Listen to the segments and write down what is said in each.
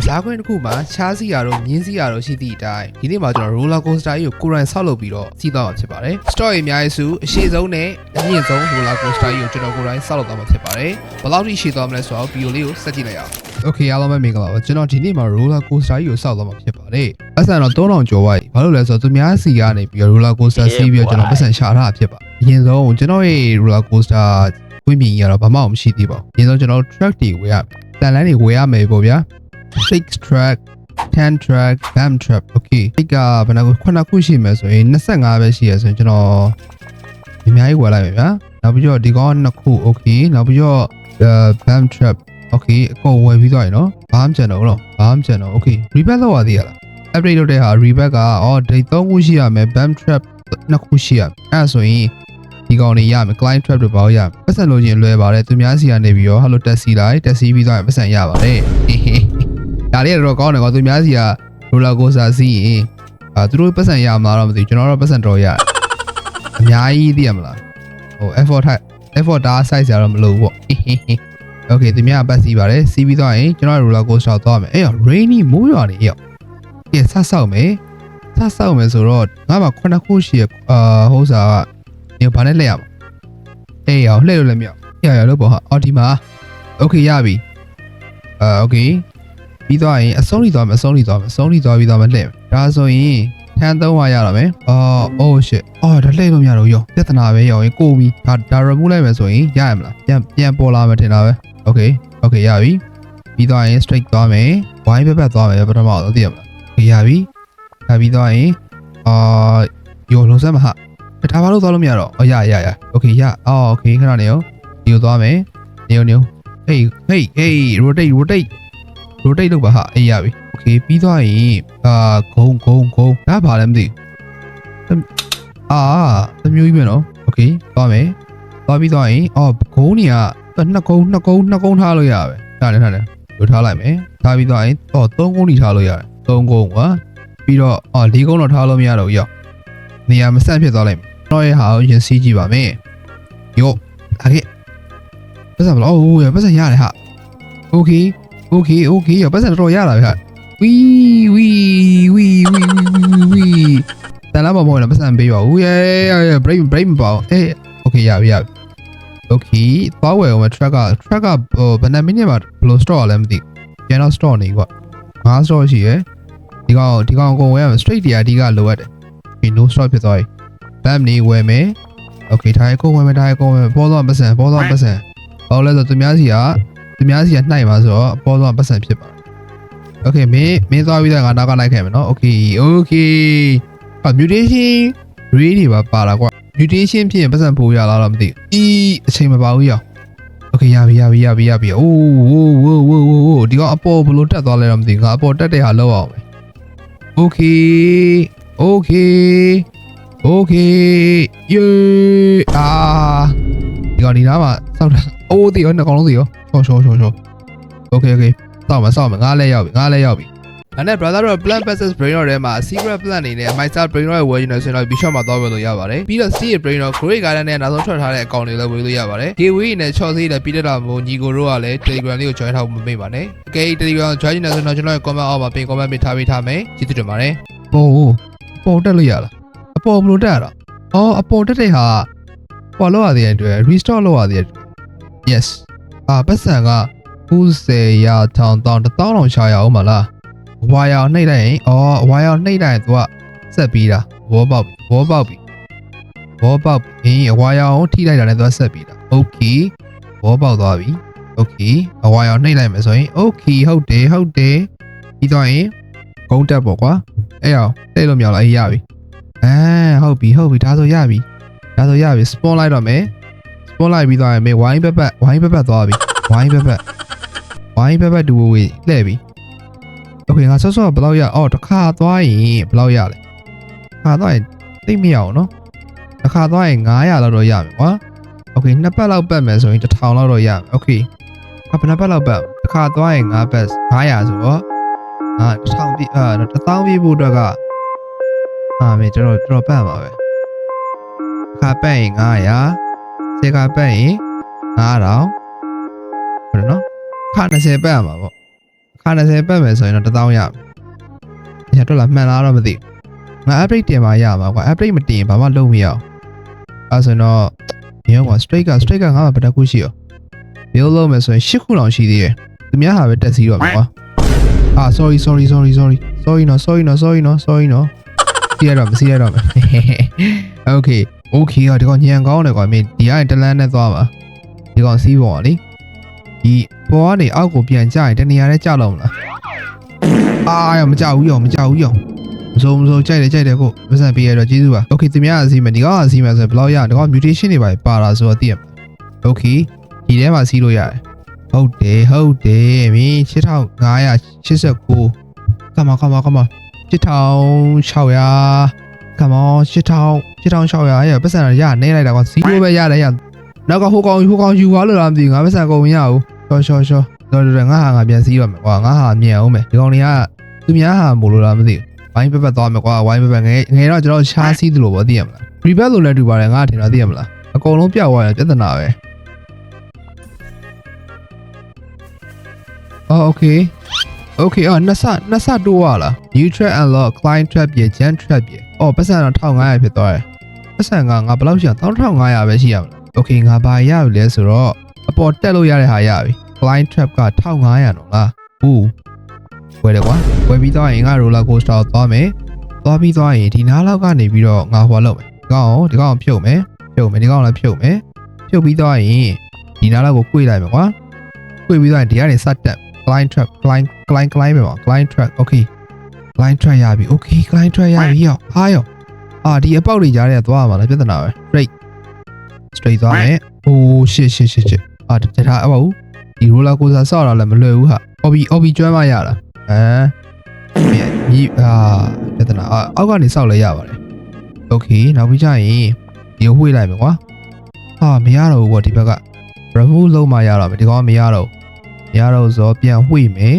ကစားကွင်းတစ်ခုမှာချားစီရတော့မြင်းစီရတော့ရှိသည့်အတိုင်းဒီနေ့မှာကျွန်တော် roller coaster ကြီးကိုကိုယ်တိုင်ဆောက်လုပ်ပြီးတော့စီးသွားမှာဖြစ်ပါတယ် store အများကြီးစုအရှိဆုံးနဲ့အမြင့်ဆုံး roller coaster ကြီးကိုကျွန်တော်ကိုယ်တိုင်ဆောက်လုပ်သွားမှာဖြစ်ပါတယ်ဘယ်လောက်ထိရှည်သွားမလဲဆိုတော့ဗီဒီယိုလေးကိုစက်ကြည့်လိုက်အောင် Okay အားလုံးပဲမင်္ဂလာပါကျွန်တော်ဒီနေ့မှာ roller coaster ကြီးကိုဆောက်သွားမှာဖြစ်ပါတယ်အဆန်တော့3000ကျော်ပါပြီဘာလို့လဲဆိုတော့သူများစီကနေပြီးတော့ roller coaster စီးပြီးတော့ကျွန်တော်ပတ်စံရှာထားတာဖြစ်ပါအရင်ဆုံးကျွန်တော်ရဲ့ roller coaster ကွင်းပြင်ကြီးကတော့ဘာမှမရှိသေးပါဘူးအရင်ဆုံးကျွန်တော် track တွေဝယ်ရတန်လန်းတွေဝယ်ရမယ်ပေါ့ဗျာ six track 10 track bam trap okay ဒီကဘယ်နှခုခုနှစ်ခုရှိမယ်ဆိုရင်25ပဲရှိရဆိုရင်ကျွန်တော်အများကြီးဝယ်လိုက်မယ်ဗျာနောက်ပြီးတော့ဒီကောင်ကနှစ်ခု okay နောက်ပြီးတော့ bam trap okay အကုန်ဝယ်ပြီးသွားပြီနော်ဘာမှမကျန်တော့ဘူးနော်ဘာမှမကျန်တော့ okay reback လောက်ရသေးရလား update လုပ်တဲ့ဟာ reback ကအော် date 3ခုရှိရမယ် bam trap နှစ်ခုရှိရမယ်အဲ့ဒါဆိုရင်ဒီကောင်တွေရမယ် client trap တွေပါရမယ်ပတ်စံလို့ချင်းလွယ်ပါတယ်သူများစီကနေပြီးတော့ hello taxi လိုက် taxi ပြီးသွားရင်ပတ်စံရပါတယ်ဟေးဟေး ဒါလေးကတော့ကောင်းတယ်ကွာသူများစီက roller coaster စီးရင်အာသူတို့ပတ်စံရမှာတော့မသိဘူးကျွန်တော်တော့ပတ်စံတော်ရတယ်အများကြီးသိရမလားဟို effort type effort ဒါ size ရတော့မလို့ပေါ့ဟေးဟေးဟေး Okay သူများကပတ်စီးပါတယ်စီးပြီးသွားရင်ကျွန်တော် roller coaster သွားမယ်အဲ့ရ rainy မိုးရွာနေရောကဲဆက်ဆောက်မယ်ဆက်ဆောက်မယ်ဆိုတော့ငါမှခုနှစ်ခုရှိရအာဟိုးစာကဒီဘာနဲ့လှည့်ရမှာအေးရောလှည့်လို့လည်းမရရရလို့ပေါ့ဟာအော်ဒီမှာ Okay ရပြီအာ Okay ပြီးသွားရင်အဆုံးထိသွားမယ်အဆုံးထိသွားမယ်အဆုံးထိသွားပြီးသွားမယ်လှည့်မယ်ဒါဆိုရင်ထန်းသုံးဝရတော့မယ်အော် oh shit အော်ဒါလှည့်လို့မရတော့ရောပြဿနာပဲရောရင်ကိုပြီဒါဒါ remove လိုက်မယ်ဆိုရင်ရရမလားပြန်ပြန်ပေါ်လာမယ်ထင်တာပဲ Okay Okay ရပြီပြီးသွားရင် straight သွားမယ် wide ဘက်ဘက်သွားမယ်ပထမတော့သိရမလား Okay ရပြီဒါပြီးသွားရင်အာယောလုံးစမ်းမဟာဒါဘာလို့သွားလို့မရတော့အော်ရရရ Okay ရအော် Okay ခဏနေရောဒီကိုသွားမယ်နေရောနေရော Hey hey hey rotate rotate rotate လုပ်ပါဟာအေးရပြီ Okay ပြီးသွားရင်အာဂုံဂုံဂုံဒါဘာလဲမသိဘူးအာတမျိုးကြီးပဲနော် Okay သွားမယ်သွားပြီးသွားရင်အော်ဂုံနေက နှစ်ကုန်းနှစ်ကုန်းနှစ်ကုန်းထားလို့ရပဲထားတယ်ထားတယ်လိုထားလိုက်မယ်ထားပြီးသွားရင်တော့သုံးကုန်းထိထားလို့ရတယ်သုံးကုန်းကွာပြီးတော့အော်လေးကုန်းတော့ထားလို့မရတော့ဘူးရောက်နေရာမဆက်ဖြစ်သွားလိုက်မယ်တော့ရဲ့ဟာကိုရင်စီးကြည့်ပါမယ်ယောဒါကပတ်စံဘလို့အိုးရပတ်စံရတယ်ဟာโอเค โอเคโอเคရပတ်စံတော့ရလာပြီဟာဝီဝီဝီဝီဝီတန်လာမမောလားပတ်စံပေးပါဦးရဲ break break မပေါ့အေးโอเคရပြီရပြီ Okay သွားဝယ်အောင် track က track ကဟိုဘယ်နှမိနစ်မှာဘယ်လို store လဲမသိဘူးကျန်တော့ store နေကွာငါ store ရှိရယ်ဒီကောင်ဒီကောင်ကိုဝယ်ရမယ် straight တရားအဓိကလိုအပ်တယ်ဒီ no store ဖြစ်သွားပြီ bam နေဝယ်မယ် Okay ဒါရကိုဝယ်မယ်ဒါရကိုဝယ်မယ်ပေါ်တော့ပတ်စံပေါ်တော့ပတ်စံဘာလို့လဲဆိုတော့သူများစီက သူများစီကနှိုက်မှာဆိုတော့ပေါ်တော့ပတ်စံဖြစ်ပါတယ် Okay မင်းမင်းသွားပြီးတော့ငါနောက်ကလိုက်ခဲ့မယ်နော် Okay Okay ဟာ mutation read တွေပါပါလာကွာ mutation ဖြစ်ရင်ပတ်စံပို့ရလားတော့မသိဘူး။အီးအချိန်မပါဘူးရောက်။ Okay ရပြီရပြီရပြီရပြီ။အိုးဝိုးဝိုးဝိုးဝိုးဝိုးဒီကအပေါ်ဘလို့တက်သွားလဲတော့မသိဘူး။ငါအပေါ်တက်တဲ့ဟာလောက်အောင်ပဲ။ Okay Okay Okay ယေးအာဒီကောင်ဒီနားမှာစောက်တာ။အိုးဒီရောနှစ်ကောင်လုံးဒီရော ချောချောချောချော Okay Okay စောက်မှာစောက်မှာငါလည်းရောက်ပြီငါလည်းရောက်ပြီ။အဲ့နဲ့ brother တို့ plan versus brain တို့ထဲမှာ secret plan အနေနဲ့ my star brain တို့ရဲ့ word နေဆိုတော့ bishop မှာသွားဝယ်လို့ရပါတယ်ပြီးတော့ steel brain တို့ great garden နဲ့နောက်ဆုံးထွက်ထားတဲ့အကောင့်တွေလည်းဝယ်လို့ရပါတယ် gateway နဲ့ short sale နဲ့ပြီးတော့မို့ညီကိုတို့ကလည်း telegram လေးကို join ထားဖို့မမေ့ပါနဲ့ okay telegram join နေဆိုတော့ကျွန်တော်ရဲ့ comment အောက်မှာ pin comment ပေးထားပေးထားမယ်ကျေးဇူးတင်ပါတယ်ပေါ်ပေါ်တက်လို့ရလားအပေါ်ဘယ်လိုတက်ရတာအော်အပေါ်တက်တဲ့ဟာပေါ်လောက်ရသေးတဲ့အတွက် restore လောက်ရသေးတဲ့ yes အာပတ်စံက90ရာထောင်တောင်1000တောင်ရှာရအောင်မလားအဝါရောင်နှိမ့်လိုက်ရင်အော်အဝါရောင်နှိမ့်လိုက်ရင်သူကဆက်ပြီးတာဘောပေါက်ဘောပေါက်ပြီဘောပေါက်အင်းအဝါရောင်ထိလိုက်တာနဲ့သူကဆက်ပြီးတာ okay ဘောပေါက်သွားပြီ okay အဝါရောင်နှိမ့်လိုက်မယ်ဆိုရင် okay ဟုတ်တယ်ဟုတ်တယ်ပြီးတော့ရင်ဂုံးတက်ပေါ့ကွာအဲ့တော့တိတ်လို့မရတော့အေးရပြီအဲဟုတ်ပြီဟုတ်ပြီဒါဆိုရပြီဒါဆိုရပြီ spawn လိုက်တော့မယ် spawn လိုက်ပြီးတော့ရင်မေဝိုင်းဘက်ဘက်ဝိုင်းဘက်ဘက်သွားပြီဝိုင်းဘက်ဘက်ဝိုင်းဘက်ဘက်ဒူဝေးလှည့်ပြီ โอเคငါဆော့ဆော့ဘယ်လောက်ရအော်တစ်ခါသွားရင်ဘယ်လောက်ရလဲခါသွားရင်သိမရအောင်နော်တစ်ခါသွားရင်900လောက်တော့ရမယ်ကွာโอเคနှစ်ပတ်လောက်ပတ်မယ်ဆိုရင်1000လောက်တော့ရမယ်โอเคအဘယ်နှစ်ပတ်လောက်ပတ်တစ်ခါသွားရင်9ပတ်900ဆိုတော့အာ1000ပြအာ1000ပြဖို့အတွက်ကအာမေကျွန်တော်ကျွန်တော်ပတ်မှာပဲတစ်ခါပတ်ရင်900 စေခါပတ်ရင်9000ဟုတ်တယ်နော်ခါ20ပတ်ရမှာပေါ့ခါ20ပတ်မယ်ဆိုရင်တော့1000ရမယ်ညတော့လာမှန်လားတော့မသိဘူးငါ update တင်มาရမှာကွာ update မတင်ရင်ဘာမှလုပ်မရအောင်အဲဆိုရင်တော့ညောကွာ straight က straight ကငါမှဘယ်တစ်ခုရှိရော build လုပ်မယ်ဆိုရင်10ခုလောက်ရှိသေးတယ်သူများဟာပဲတက်စီတော့မှာကွာအာ sorry sorry sorry sorry sorry no sorry no sorry no sorry no စီရတော့မစီရတော့မယ် okay okay อ่ะဒီကောင်ညံကောင်းတယ်ကွာမင်းဒီကနေတလန်းနဲ့သွားမှာဒီကောင်စီးပေါ်ပါလေဒီပေါ်ကနေအောက်ကိုပြန်ကျရင်တနေရာနဲ့ကျတော့မလားအာရမကြောက်ဘူးရောမကြောက်ဘူးရောမစိုးမစိုးကြိုက်တယ်ကြိုက်တယ်ကိုမစံပေးရတော့ကျေးဇူးပါ okay သူများအစီအမံဒီကောင်အစီအမံဆိုဘယ်လောက်ရဒီကောင် mutation တွေပါပါလာဆိုတော့သိရမှာ okay ဒီထဲမှာစီးလို့ရတယ်ဟုတ်တယ်ဟုတ်တယ်မင်း6589ကမကမကမ6600 come on 8000 8600ရပတ်စံရနေလိုက်တာကွာ0ပဲရတယ်ရနောက်ကဟိုကောင်ဟိုကောင်ယူသွားလို့လားမသိဘူးငါပတ်စံကုန်မရဘူးရှော့ရှော့ရှော့တော်တော်ငါဟာငါပြန်စီးရမယ်ကွာငါဟာမြင်အောင်မယ်ဒီကောင်တွေကသူများဟာမို့လို့လားမသိဘူးဝိုင်းပက်ပက်သွားမယ်ကွာဝိုင်းပက်ပက်ငယ်ငယ်တော့ကျွန်တော်ရှားစီးသလိုပေါ့သိရမလား repair လို့လည်းတူပါတယ်ငါထင်တာသိရမလားအကုန်လုံးပြောက်သွားတယ်ပြဿနာပဲအော် okay okay အော်နှစ်ဆနှစ်ဆတိုးရလား new trap unlock client trap ပြ gen trap ပြအော်ပတ်စံတော့1500ဖြစ်သွားတယ် ပတ်စံကငါဘယ်လောက်ရှိအောင်1500ပဲရှိရမလား okay ငါဘာရပြီလဲဆိုတော့အပေါ်တက်လို့ရတဲ့ဟာရပြီ client trap က1500တော့လားဟုတ်ဝယ်တယ်ကွာဝယ်ပြီးတော့ရင်ငါ roller coaster ကိုသွားမယ်သွားပြီးသွားရင်ဒီနားလောက်ကနေပြီးတော့ငါဟိုလုပ်မယ်ဒီကောင်ကိုဒီကောင်ကိုဖြုတ်မယ်ဖြုတ်မယ်ဒီကောင်လည်းဖြုတ်မယ်ဖြုတ်ပြီးသွားရင်ဒီနားလောက်ကို꿰လိုက်မယ်ကွာ꿰ပြီးသွားရင်ဒီကနေစတက် client trap client client client ပဲပါ client trap okay client trap ရပြီ okay client trap ရပြီရောဟာရော အာဒီအပေါက်တွေကြားထဲကသွားရမှာလားပြဿနာပဲ straight straight သွားမယ်โอ้ရှစ်ရှစ်ရှစ်ရှစ်အာတထားအပေါ့ဒီ roller coaster ဆော့တော့လည်းမလွယ်ဘူးဟာ hobby hobby ကျွမ်းမရတာဟမ်မြေအာပြဿနာအာအောက်ကနေဆောက်လဲရပါတယ် okay နောက်ပြီးကြရင်ဒီကိုဝှေ့လိုက်မယ်ကွာဟာမရတော့ဘူးပေါ့ဒီဘက်က remove လုပ်မှရတော့မယ်ဒီကောင်ကမရတော့ဘူးမရတော့ဆိုတော့ပြန်ဝှေ့မယ်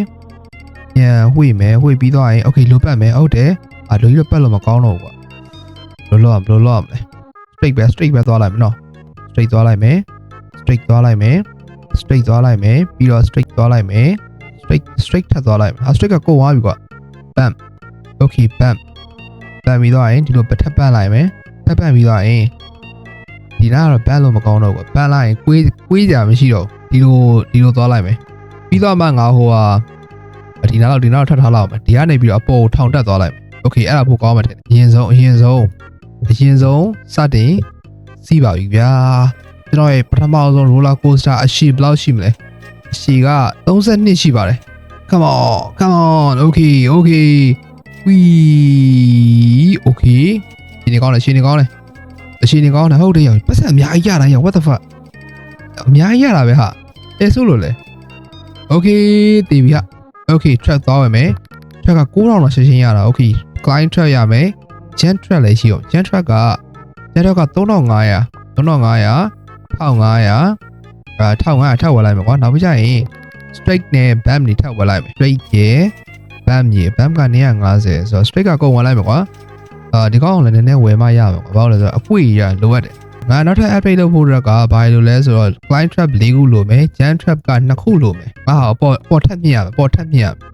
ပြန်ဝှေ့မယ်ဝှေ့ပြီးတော့ရင် okay လိုပတ်မယ်ဟုတ်တယ်အာလိုကြီးတော့ပတ်လို့မကောင်းတော့ဘူးကွာ ဘယ်လိုလောက်ဘယ်လိုလောက်မလဲ straight ပဲ straight ပဲသွားလိုက်မယ်နော် straight သွားလိုက်မယ် straight သွားလိုက်မယ် straight သွားလိုက်မယ်ပြီးတော့ straight သွားလိုက်မယ် straight straight ထပ်သွားလိုက်မယ်အ straight ကကိုဝါပြီကွာ bam okay bam ပတ်ပြီးတော့ရင်ဒီလိုပထပ်ပတ်လိုက်မယ်ထပ်ပတ်ပြီးတော့ရင်ဒီနားကတော့ပတ်လို့မကောင်းတော့ဘူးပတ်လိုက်ရင်ကွေးကွေးကြမရှိတော့ဒီလိုဒီလိုသွားလိုက်မယ်ပြီးတော့မှငါဟိုဟာဒီနားတော့ဒီနားတော့ထပ်ထားလိုက်မယ်ဒီကနေပြီးတော့အပေါ်ထောင်တက်သွားလိုက်မယ် okay အဲ့ဒါပိုကောင်းမှထင်တယ်အရင်ဆုံးအရင်ဆုံး အရင်ဆုံးစတင်စီးပါပြီဗျာကျွန်တော်ရဲ့ပထမဆုံး roller coaster အရှိဘယ်လောက်ရှိမလဲအရှိက32ရှိပါတယ် come on come on okay okay ဝီ okay ရှင်နေကောင်းတယ်ရှင်နေကောင်းတယ်အရှင်နေကောင်းတယ်ဟုတ်တယ်ရောပတ်စံအများကြီးရတာရော what the fuck အများကြီးရတာပဲဟာအဲဆိုလို့လဲ okay တည်ပြီဟာ okay track သွားဝင်မယ် track က9000လောက်ရှင်းရှင်းရတာ okay client track ရမယ် gen track လည်းရှိအောင် gen track က gen track က3500 3500 1500အဲ1500ထပ်ဝယ်လိုက်မယ်ကွာနောက်ပြီးကြရင် straight နဲ့ bam နေထပ်ဝယ်လိုက်မယ် straight ရယ် bam ကြီး bam က950ဆိုတော့ straight ကကုန်ဝင်လိုက်မယ်ကွာအာဒီကောင်လည်းနည်းနည်းဝယ်မှရမယ်ကွာဘာလို့လဲဆိုတော့အပွေရလိုအပ်တယ်ငါနောက်ထပ် update လုပ်ဖို့ရက်ကဘာလို့လဲဆိုတော့ client trap ၄ခုလိုမယ် jam trap က2ခုလိုမယ်ငါဟာပေါ်ပေါ်ထပ်မြင်ရမယ်ပေါ်ထပ်မြင်ရမယ်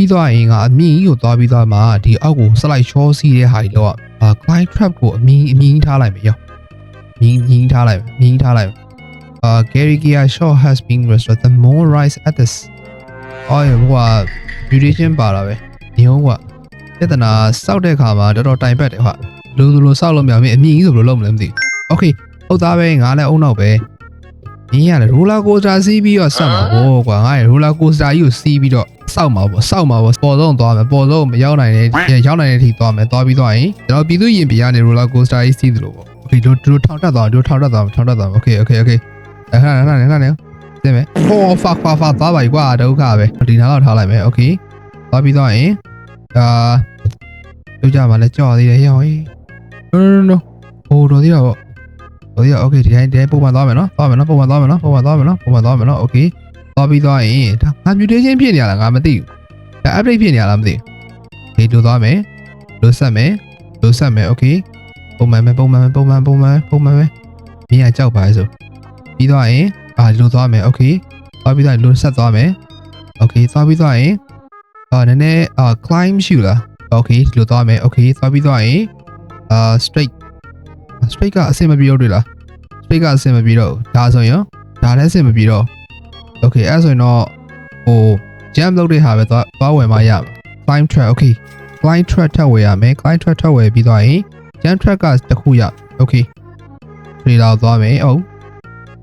ပြီးသွားရင်ငါအမြင့်ကြီးကိုသွားပြီးသွားမှဒီအောက်ကို slide show စီးတဲ့ဟာကြီးတော့အာ client trap ကိုအမြင့်အမြင့်ထားလိုက်မယ်ရောမြင့်မြင့်ထားလိုက်မယ်မြင့်ထားလိုက်မယ်အာ Gary Gia Shaw has been restored the moon rise at this အော်ဟိုက mutation ပါတာပဲညုံးကပြဿနာစောက်တဲ့ခါမှာတော်တော်တိုင်ပတ်တယ်ဟာလူလူလိုစောက်လို့မရမင်းအမြင့်ကြီးဆိုဘယ်လိုလုပ်မလဲမသိဘူး okay ဟုတ်သားပဲငါလည်းအုံနောက်ပဲ မင်းရတယ် roller coaster စီးပြီးတော့ဆက်မှာဘောကွာငါရ roller coaster ကြီးကိုစီးပြီးတော့စောက်မှာပေါ့စောက်မှာပေါ့ပေါ်ဆုံးသွားမယ်ပေါ်ဆုံးမရောက်နိုင်တဲ့ရောက်နိုင်တဲ့အထိသွားမယ်သွားပြီးသွားရင်ကျွန်တော်ပြည်သူရင်ပြရနေ roller coaster ကြီးစီးသလိုပေါ့ okay တို့တို့ထောင်တက်သွားတို့ထောင်တက်သွားထောင်တက်သွား okay okay okay အဲ့ဟာနားနားနားနားသိမယ်ဟော fuck fuck fuck သွားပါပြီကွာဒုက္ခပဲဒီနားတော့ထားလိုက်မယ် okay သွားပြီးသွားရင်ဒါတို့ကြမှာလဲကြောက်သေးတယ်ဟေ့ဟေး no no no ဟိုတော်သေးတာပေါ့ တော်သေးတာ okay ဒီတိုင်းဒီတိုင်းပုံမှန်သွားမယ်နော်သွားမယ်နော်ပုံမှန်သွားမယ်နော်ပုံမှန်သွားမယ်နော်ပုံမှန်သွားမယ်နော် okay သွားပြီးသွားရင်ဒါငါ mutation ဖြစ်နေရလားငါမသိဘူးဒါ update ဖြစ်နေရလားမသိဘူး okay တို့သွားမယ်တို့ဆက်မယ်တို့ဆက်မယ် okay ပုံမှန်ပဲပုံမှန်ပဲပုံမှန်ပုံမှန်ပုံမှန်ပဲမင်းကကြောက်ပါလေဆိုပြီးသွားရင်အာဒီလိုသွားမယ် okay သွားပြီးသွားရင်လို့ဆက်သွားမယ် okay သွားပြီးသွားရင်အာနည်းနည်းအာ climb ရှိလား okay ဒီလိုသွားမယ် okay သွားပြီးသွားရင်အာ straight straight ကအဆင်မပြေတော့တွေ့လား straight ကအဆင်မပြေတော့ဘူးဒါဆိုရင်ဒါလည်းအဆင်မပြေတော့ okay အဲ့ဆိုရင်တော့ဟို jump လုပ်တဲ့ဟာပဲသွားသွားဝယ်မှရမယ် climb track okay climb track ထပ်ဝယ်ရမယ် climb track ထပ်ဝယ်ပြီးသွားရင် jump track ကတစ်ခုရ okay ဒီလောက်သွားမယ်ဟုတ်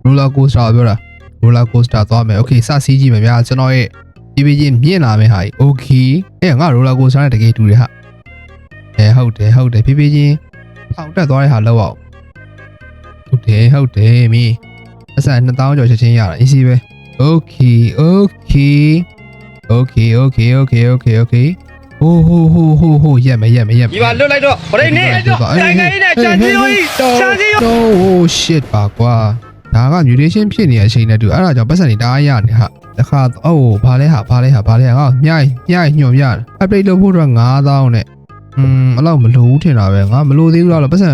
roller coaster ပြောတာ roller coaster သွားမယ် okay စစီးကြည့်မယ်ဗျာကျွန်တော်ရဲ့ဒီပြချင်းမြင့်လာမယ်ဟာကြီး okay အဲ့ငါ roller coaster နဲ့တကယ်တူတယ်ဟာအဲဟုတ်တယ်ဟုတ်တယ်ဖြည်းဖြည်းချင်း ထောင်တက်သွားတဲ့ဟာလောက်အောင်ဟုတ်တယ်ဟုတ်တယ်မင်းအစ2000ကျော်ချက်ချင်းရတာ easy ပဲ okay okay okay okay okay okay okay ဟိုးဟိုးဟိုးဟိုးဟိုးရက်မယ်ရက်မယ်ရက်မယ်ဒီပါလွတ်လိုက်တော့ဗရိတ်နေတိုင်ငယ်နဲ့ချန်စီယိုကြီးချန်စီယို oh shit ပါကွာဒါက mutation ဖြစ်နေတဲ့အချိန်နဲ့တူအဲ့ဒါကြောင့်ပတ်စံနေတအားရနေဟာတခါအိုးဘာလဲဟာဘာလဲဟာဘာလဲဟာငါညိုင်ညိုင်ညွန်ပြတယ် update လုပ်ဖို့တော့9000နဲ့ อืมအဲ့လောက်မလိုဘူးထင်တာပဲငါမလိုသေးဘူးလားပတ်စံ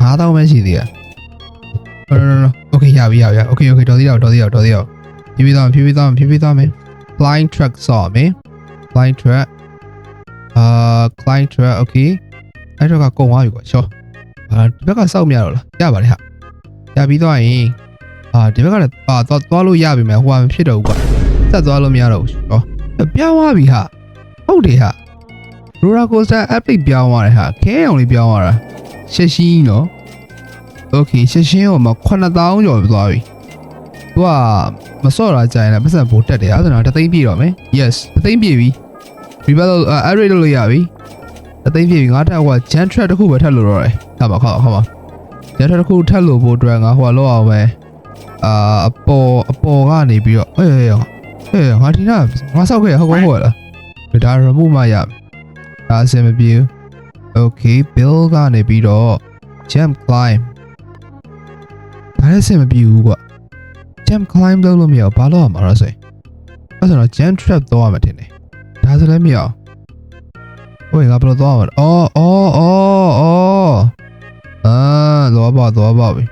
9000ပဲရှိသေးတယ် no no no okay ရပြီရပြီ okay okay တော်သေးတော့တော်သေးတော့တော်သေးတော့ဖြည်းဖြည်းသွားဖြည်းဖြည်းသွားဖြည်းဖြည်းသွားမယ် flying truck ဆော့မယ် flying truck အာ flying truck okay အဲ့တော့ကကုန်သွားပြီကွာရှော့အာဒီဘက်ကစောက်မရတော့လားရပါတယ်ဟာရပြီးသွားရင်အာဒီဘက်ကလည်းအာသွားသွားလို့ရပြီမယ်ဟိုကမဖြစ်တော့ဘူးကွာဆက်သွားလို့မရတော့ဘူးရှော့ပြောင်းသွားပြီဟာဟုတ်တယ်ဟာ roller coaster update ပြောင်းသွားတယ်ဟာခဲအောင်လေးပြောင်းသွားတာရှက်ရှင်းနော် okay ရှက်ရှင်းဟိုမှာ9000ကျော်သွားပြီသူကမစော့တာကြာရင်လည်းပတ်စံပိုတက်တယ်အဲ့ဒါတော့တသိန်းပြည့်တော့မယ် yes တသိန်းပြည့်ပြီ rebel array လုပ်လို့ရပြီတသိန်းပြည့်ပြီငါတက်ဟိုက gen track တစ်ခုပဲထပ်လို့တော့တယ်ဟာပါခါခါပါ gen track တစ်ခုထပ်လို့ဖို့အတွက်ငါဟိုကလောက်အောင်ပဲအာအပေါ်အပေါ်ကနေပြီးတော့အေးအေးအေးငါဒီနာငါဆောက်ခဲ့ဟုတ်ကောဟုတ်လားဒါ remove မရ ဒါအဆင်မပြေဘူး okay bill ကနေပြီးတော့ jump climb ဒါလည်းအဆင်မပြေဘူးကွာ jump climb လုပ်လို့မရဘူးဘာလို့ရမှာလဲဆိုရင်အဲ့ဆိုတော့ jump trap တော့ရမှာတင်တယ်ဒါဆိုလည်းမရအောင်ဟိုငါဘယ်လိုသွားမှာလဲအော်အော်အော်အော်အာတော့ပါတော့ပါပြီ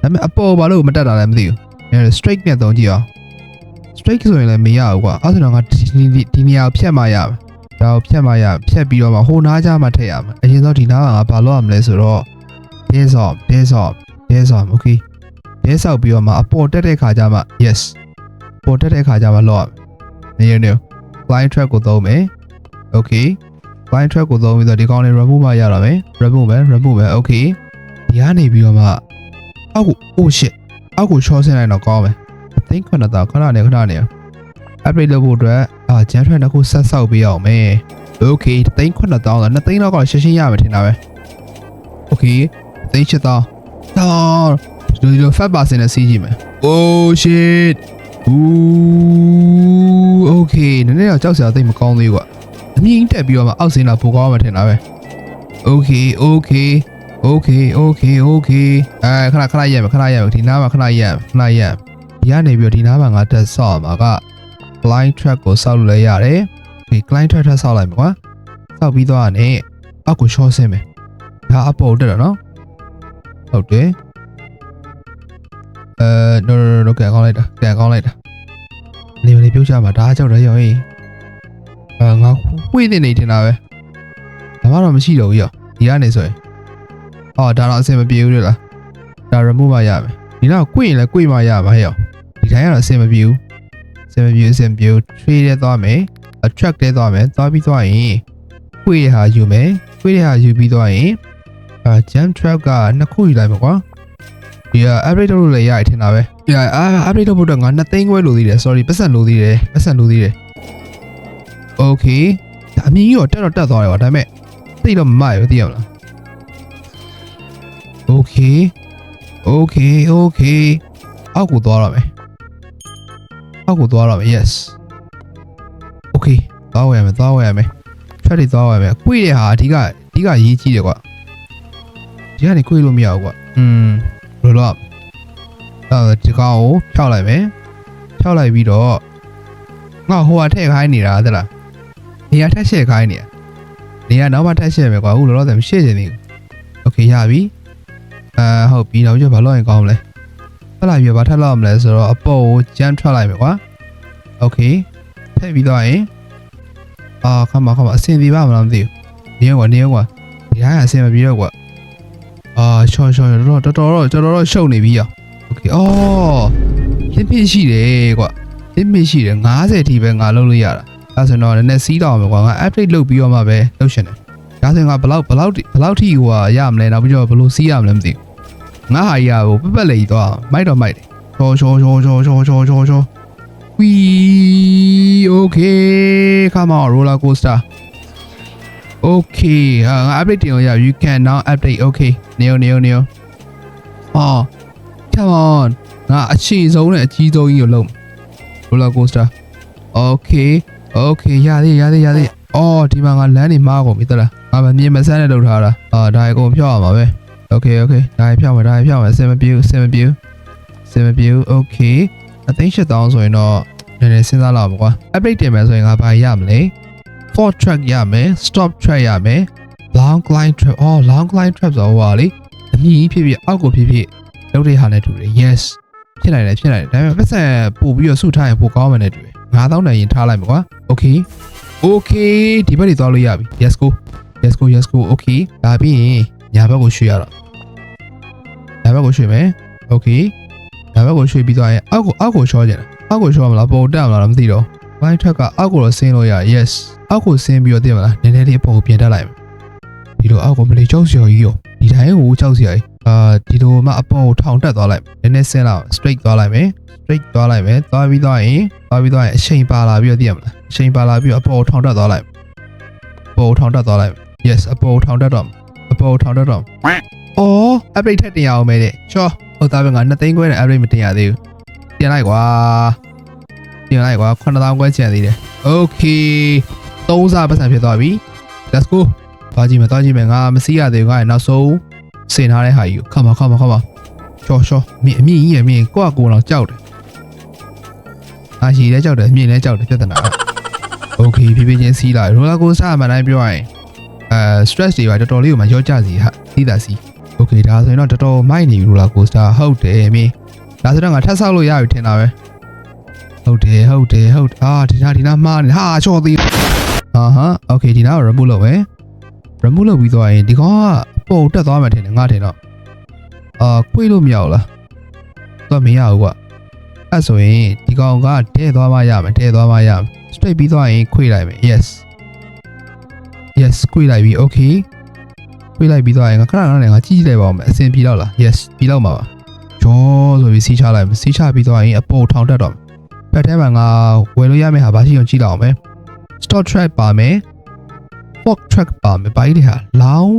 ဒါပေမဲ့အပေါ်ဘာလို့မတက်တာလဲမသိဘူးအဲ straight နဲ့သုံးကြည့်အောင် straight ဆိုရင်လည်းမရဘူးကွာအဲ့ဆိုတော့ငါဒီဒီဒီနေရာကိုဖြတ်မှရမယ် ဒါကိုဖြတ်မှရဖြတ်ပြီးတော့မှဟိုနားကြမှထည့်ရမယ်အရင်ဆုံးဒီနားကငါဘာလို့ရမလဲဆိုတော့ days off days off days off okay ရဲဆောက်ပြီးတော့မှအပေါ်တက်တဲ့ခါကျမှ yes ပေါ်တက်တဲ့ခါကျမှလော့ရမယ်နေနေ flying track ကိုသုံးမယ် okay flying track ကိုသုံးပြီးတော့ဒီကောင်လေး remove မှရတော့မယ် remove မယ် remove မယ် okay ဒီကနေပြီးတော့မှအောက်ကို oh shit အောက်ကိုချောဆင်းလိုက်တော့ကောင်းမယ်အသိခဏတော့ခဏနေခဏနေ upgrade လုပ်ဖို့အတွက် အာ gen track တစ်ခုဆက်ဆောက်ပေးအောင်မယ် okay သိန်း9000တော့2သိန်းတော့ကရှင်းရှင်းရမယ်ထင်တာပဲ okay သိန်း7000တော့ဒီလို fat person နဲ့စီးကြည့်မယ် oh shit ooh okay နည်းနည်းတော့ကြောက်စရာသိပ်မကောင်းသေးဘူးကွာအမြင့်တက်ပြီးတော့မှအောက်ဆင်းတာပိုကောင်းမှထင်တာပဲ okay okay okay okay okay အဲခဏခဏရက်မယ်ခဏရက်မယ်ဒီနားမှာခဏရက်ခဏရက်ဒီကနေပြီးတော့ဒီနားမှာငါတက်ဆော့မှာက blind track ကိုစောက်လို့လည်းရတယ်ဒီ client track ထပ်ဆောက်လိုက်မယ်ကွာစောက်ပြီးတော့ကနေအောက်ကို short ဆင်းမယ်ဒါအပေါ်တက်တာနော်ဟုတ်တယ်အဲ no no no no ကန်ကောင်းလိုက်တာကန်ကောင်းလိုက်တာနေမနေပြုတ်ချမှာဒါကြောက်တယ်ရောဟေးအဲငါဝှေ့နေနေတင်တာပဲဒါမှတော့မရှိတော့ဘူးရောဒီကနေဆိုရင်အော်ဒါတော့အဆင်မပြေဘူးလေလားဒါ remove မရမယ်ဒီတော့ကွင့်ရင်လည်းကွင့်မရမှာဟဲ့ရောဒီတိုင်းကတော့အဆင်မပြေဘူး အဆင်မပြေဘူးအဆင်မပြေဘူး trade ထဲသွားမယ် attract ထဲသွားမယ်သွားပြီးသွားရင်ကွင့်ရဟာယူမယ်ကွင့်ရဟာယူပြီးသွားရင်အာ jump trap ကနှစ်ခုယူလိုက်မှာကွာဒီက upgrade လုပ်လို့လည်းရရထင်တာပဲဒီကအာ upgrade လုပ်ဖို့တော့ငါ2သိန်းခွဲလိုသေးတယ် sorry ပတ်စံလိုသေးတယ်ပတ်စံလိုသေးတယ် okay ဒါအမြင်ကြီးတော့တက်တော့တက်သွားတယ်ကွာဒါပေမဲ့သိတော့မမရဘူးသိရမလား okay okay okay အောက်ကိုသွားရမယ် အောက်ကိုသွားရမယ် yes okay သွားဝယ်ရမယ်သွားဝယ်ရမယ်ဖက်တွေသွားဝယ်ရမယ်ကွေးတဲ့ဟာအဓိကအဓိကရေးကြည့်တယ်ကွာဒီကနေကွေးလို့မရဘူးကွာอืมဘယ်လိုလဲအဲဒီကောင်ကိုဖြောက်လိုက်မယ်ဖြောက်လိုက်ပြီးတော့ငါဟိုဟာထည့်ခိုင်းနေတာသလားနေရာထက်ရှည့်ခိုင်းနေတာနေရာနောက်မှထက်ရှည့်မယ်ကွာအခုလောလောဆယ်မရှည့်ချင်သေးဘူးโอเคရပြီအာဟုတ်ပြီနောက်ကျဘာလို့ရင်ကောင်းမလဲ ထွက်လာပြီဘာထပ်လောက်မလဲဆိုတော့အပေါ်ကိုကြမ်းထွက်လိုက်မယ်ကွာโอ okay ထည့်ပြီးသွားရင်အာခမခမအဆင်ပြေပါမလားမသိဘူးနေရောကွာနေရောကွာဒီတိုင်းအဆင်မပြေတော့ကွာအာရှော့ရှော့တော်တော်တော်တော်တော်တော်ရှုပ်နေပြီရော okay အော်လစ်မစ်ရှိတယ်ကွာလစ်မစ်ရှိတယ်90အထိပဲငါလုပ်လို့ရတာအဲဆိုတော့လည်းနည်းစီးတော့မယ်ကွာငါ update လုပ်ပြီးတော့မှပဲလုပ်ရှင်တယ်ဒါဆိုရင်ငါဘလောက်ဘလောက်ဘလောက်ထိဟိုရမလဲနောက်ပြီးတော့ဘလို့စီးရမလဲမသိဘူး ငါဟာကြီးဟိုပက်ပက်လေးသွားမိုက်တော့မိုက်တယ်ချောချောချောချောချောချောချောချော We okay come on roller coaster okay ဟာငါ update တင်လို့ရ you can now update okay နေရောနေရောနေရောအော် come on ငါအချိန်ဆုံးနဲ့အကြီးဆုံးကြီးကိုလုံး roller coaster okay okay ရသေးရသေးရသေးအော်ဒီမှာငါလမ်းနေမှားကုန်ပြီတလားငါမမြင်မဆန်းနဲ့လုပ်ထားတာအာဒါအကုန်ဖြောက်ရမှာပဲ okay okay ဒါဖြောက်မှာဒါဖြောက်မှာစင်မပြူစင်မပြူစင်မပြူ okay အသိန်းရှစ်တောင်းဆိုရင်တော့နည်းနည်းစဉ်းစားလောက်ပါကွာ update တင်မယ်ဆိုရင်ငါဘာရမလဲ for track ရမယ် stop track ရမယ် long climb trap အော် long climb trap ဆိုတော့ဟိုပါလေအမြင့်ဖြစ်ဖြစ်အောက်ကိုဖြစ်ဖြစ်လုပ်တဲ့ဟာနဲ့တူတယ် yes ဖြစ်နိုင်တယ်ဖြစ်နိုင်တယ်ဒါပေမဲ့ပတ်စံပို့ပြီးတော့စုထားရင်ပိုကောင်းမယ်နဲ့တူတယ်9000တန်ရင်ထားလိုက်မှာကွာ okay okay ဒီဘက်တွေသွားလို့ရပြီ yes go yes go yes go okay ဒါပြီးရင်ညာဘက်ကိုရွှေ့ရတော့ညာ ဘက်ကိုရွှေ့မယ် okay ညာဘက်ကိုရွှေ့ပြီးသွားရင်အောက်ကိုအောက်ကိုရှော့ကြတယ်အောက်ကိုရှော့မလားပုံတက်မလားတော့မသိတော့ right track ကအောက်ကိုတော့ဆင်းလို့ရ yes အောက်ကိုဆင်းပြီးတော့သိမလားနည်းနည်းလေးအပေါ်ကိုပြင်တက်လိုက်မယ်ဒီလိုအောက်ကိုမလေးကြောက်စရာကြီးရောဒီတိုင်းကိုကြောက်စရာကြီးအာဒီလိုမှအပေါ်ကိုထောင်တက်သွားလိုက်နည်းနည်းဆင်းလောက် straight သွားလိုက်မယ် straight သွားလိုက်မယ်သွားပြီးသွားရင်သွားပြီးသွားရင်အချိန်ပါလာပြီးတော့သိရမလားအချိန်ပါလာပြီးတော့အပေါ်ကိုထောင်တက်သွားလိုက်အပေါ်ကိုထောင်တက်သွားလိုက် yes အပေါ်ကိုထောင်တက်တော့အပေါ်ကိုထောင်တက်တော့ ။အော် update ထက်တင်ရအောင်မဲတဲ့။ချောဟိုသားပဲငါ2သိန်းခွဲနဲ့ update မတင်ရသေးဘူး။တင်လိုက်ကွာ။တင်လိုက်ကွာ9000ခွဲချန်သေးတယ်။ Okay သုံးစားပတ်စံဖြစ်သွားပြီ။ Let's go ။သွားကြည့်မယ်သွားကြည့်မယ်ငါမစီးရသေးဘူးငါနောက်ဆုံးစင်ထားတဲ့ဟာကြီးကိုခမခမခမ။ချောချောမြင်အမြင်ကြီးရမြင်ကိုကကိုတော့ကြောက်တယ်။အာရီလည်းကြောက်တယ်မြင်လည်းကြောက်တယ်ပြဿနာ။ Okay ဖြည်းဖြည်းချင်းစီးလာရောလာကိုစားမှန်တိုင်းပြောရရင်အဲ stress တွေပါတော်တော်လေးကိုမရောကြစီဟာသိတာစီ။ โอเคဒါဆိုရင်တော့တော်တော်မိုက်နေပြီ roller coaster ဟုတ်တယ်မင်းဒါဆိုတော့ငါထပ်ဆောက်လို့ရပြီထင်တာပဲဟုတ်တယ်ဟုတ်တယ်ဟုတ်အာဒီနာဒီနာမှားနေဟာချော်သေးအာဟာโอเคဒီနာကို remove လုပ်မယ် remove လုပ်ပြီးသွားရင်ဒီကောင်ကပုံတက်သွားမှထင်တယ်ငါထင်တော့အာခွေးလို့မရဘူးလားတော့မရဘူးကွအဲ့ဆိုရင်ဒီကောင်ကတဲသွားမှရမယ်တဲသွားမှရမယ် straight ပြီးသွားရင်ခွေးလိုက်မယ် yes yes ခွေးလိုက်ပြီ okay ခွေးလိုက်ပြီးသွားရင်ငါခဏခဏနဲ့ငါကြည့်ကြည့်လိုက်ပါဦးမယ်အဆင်ပြေတော့လား yes ပြီးတော့မှာပါဂျောဆိုပြီးစီးချလိုက်မယ်စီးချပြီးသွားရင်အပေါ်ထောင်တက်တော့မယ်ဘက်ထဲမှာငါဝယ်လို့ရမယ့်ဟာဘာရှိအောင်ကြည့်လောက်အောင်မယ် stop track ပါမယ် fork track ပါမယ်ဘာကြီးလဲဟာလောင်း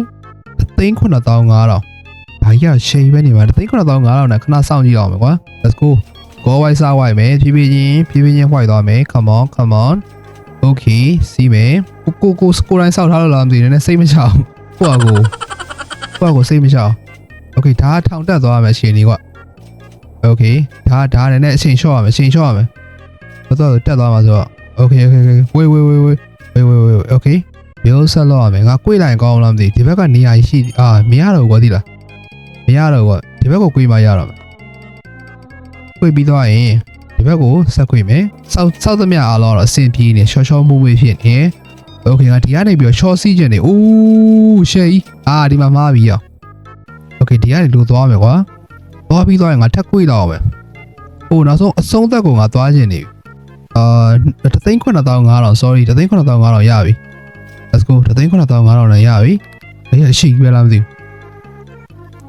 39500ဘာကြီးကရှိန်ပဲနေမှာ39500နဲ့ခဏစောင့်ကြည့်အောင်မယ်ကွာ let's go go white စား white မယ်ဖြည်းဖြည်းချင်းဖြည်းဖြည်းချင်း white သွားမယ် come on come on okay စီးမယ်ကိုကိုကိုစကိုတိုင်းစောက်ထားလို့လားမသိဘူးနည်းနည်းစိတ်မချအောင် ကိုယ့်အကိုကိုယ့်အကိုစိတ်မချအောင်โอเคဒါထောင်တက်သွားရမယ်ရှင်ကြီးကွာโอเคဒါဒါနဲ့အချိန်လျှော့ရမယ်အချိန်လျှော့ရမယ်ဘာလို့တက်သွားမှာဆိုတော့โอเคโอเคဝေးဝေးဝေးဝေးဝေးဝေးဝေးโอเคဘယ်လိုဆက်လုပ်ရမလဲငါကိုယ်လိုက်ကောင်းလားမသိဒီဘက်ကနေရာရှိအာမရတော့ဘူးကွာဒီလားမရတော့ဘူးကွာဒီဘက်ကိုကိုယ်မရတော့ဘူးကိုယ်ပြီးသွားရင်ဒီဘက်ကိုဆက်ခွေမယ်စောက်စောက်သမျှအားလုံးတော့အဆင်ပြေနေရှော့ရှော့မှုမှုဖြစ်နေ โอเคငါဒီကနေပြီးတော့ရှော့စီးကျင်နေအိုးရှယ်ကြီးအာဒီမှာမှားပြီရောโอเคဒီကနေလိုသွားမယ်ကွာသွားပြီးတော့ရင်ငါထက်꿰တော့အောင်မယ်ဟိုနောက်ဆုံးအဆုံးသက်ကိုငါသွားကျင်နေပြီအာ3,9500 sorry 3,9500ရပြီ let's go တသိန်း9500နဲ့ရပြီအဲ့ရရှိပဲလားမသိဘူး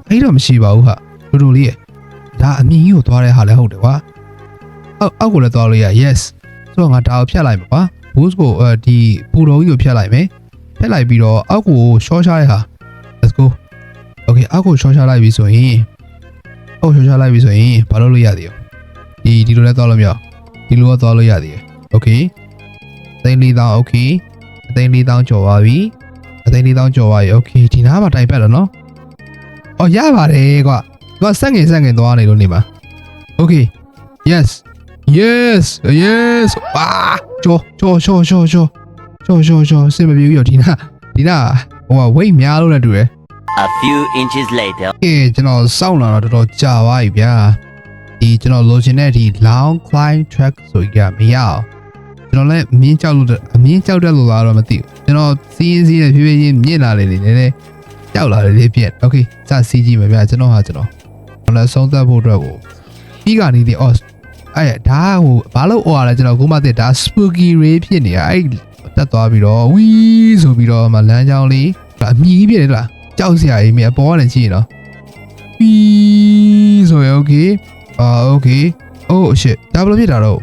အဲ့တော့မရှိပါဘူးဟာလူလူလေးရဒါအမြင်ကြီးကိုသွားတဲ့ဟာလည်းဟုတ်တယ်ကွာအောက်အောက်ကိုလည်းသွားလို့ရ yes ဆိုတော့ငါဒါကိုဖြတ်လိုက်မှာကွာ boost ကိုအဲဒီပူတော်ကြီးကိုဖြတ်လိုက်မယ်ဖြတ်လိုက်ပြီးတော့အောက်ကို short ချလိုက်ဟာ let's go okay အောက်ကို short ချလိုက်ပြီဆိုရင်အောက် short ချလိုက်ပြီဆိုရင်ဘာလုပ်လို့ရသေးရောဒီဒီလိုလဲသွားလို့မရဒီလိုကသွားလို့ရသေးတယ် okay သိန်း4000 okay အသိန်း4000ကျော်ပါပြီအသိန်း4000ကျော်ပါပြီ okay ဒီနားမှာတိုင်ပတ်တယ်နော်အော်ရပါတယ်ကွာသူကစက်ငင်စက်ငင်သွားနေလို့နေပါ okay yes yes yes ပါ ချောချောချောချောချောချောချောချောစင်မပြေဘူးရောဒီနာဒီနာဟိုကဝိတ်များလို့လည်းတူတယ် A few inches later ကဲကျွန်တော်စောင့်လာတော့တော်တော်ကြာပါပြီဗျာဒီကျွန်တော်လိုချင်တဲ့ဒီ long climb track ဆိုကြမရအောင်ကျွန်တော်လည်းအမြင့်ကြောက်လို့အမြင့်ကြောက်တတ်လို့လားတော့မသိဘူးကျွန်တော်စီးရင်စီးရင်ဖြည်းဖြည်းချင်းမြင့်လာလေလေနည်းနည်းကြောက်လာလေလေပြက် okay စစီးကြည့်မယ်ဗျာကျွန်တော်ဟာကျွန်တော်ကျွန်တော်လည်းဆုံးသက်ဖို့အတွက်ကိုပြီးကနေဒီအော် အဲ့ဒါဟိုဘာလို့អော်ရလဲကျွန်တော်ခုမှသိဒါ spooky ray ဖြစ်နေတာအဲ့တက်သွားပြီးတော့ဝီးဆိုပြီးတော့မှလမ်းကြောင်းလေးအမြည်ပြည့်တယ်လားကြောက်စရာကြီးမြအပေါ်ကနေကြည့်ရနော်ဝီးဆိုရင် okay အာ okay oh shit ဒါဘယ်လိုဖြစ်တာတော့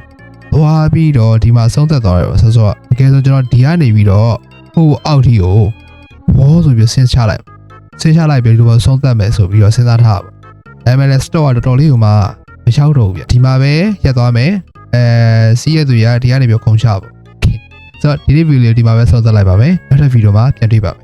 သွားပြီးတော့ဒီမှာဆုံးသက်သွားတယ်ပေါ့ဆောဆောအကယ်ဆိုကျွန်တော်ဒီကနေပြီးတော့ဟိုအောက်ထီကိုဘောဆိုပြီးဆင်းချလိုက်ဆင်းချလိုက်ပြီးဒီဘောဆုံးသက်မယ်ဆိုပြီးတော့စဉ်းစားထားပါဒါပေမဲ့လည်း store ကတော်တော်လေးဟိုမှာ မရောက်တော့ဘူးဗျဒီမှာပဲရက်သွားမယ်အဲစီးရသူရဒီကနေပြီးခုံချပါ Okay ဆိုတော့ဒီနေ့ဗီဒီယိုဒီမှာပဲဆုံးသက်လိုက်ပါမယ်နောက်ထပ်ဗီဒီယိုမှာပြန်တွေ့ပါမယ်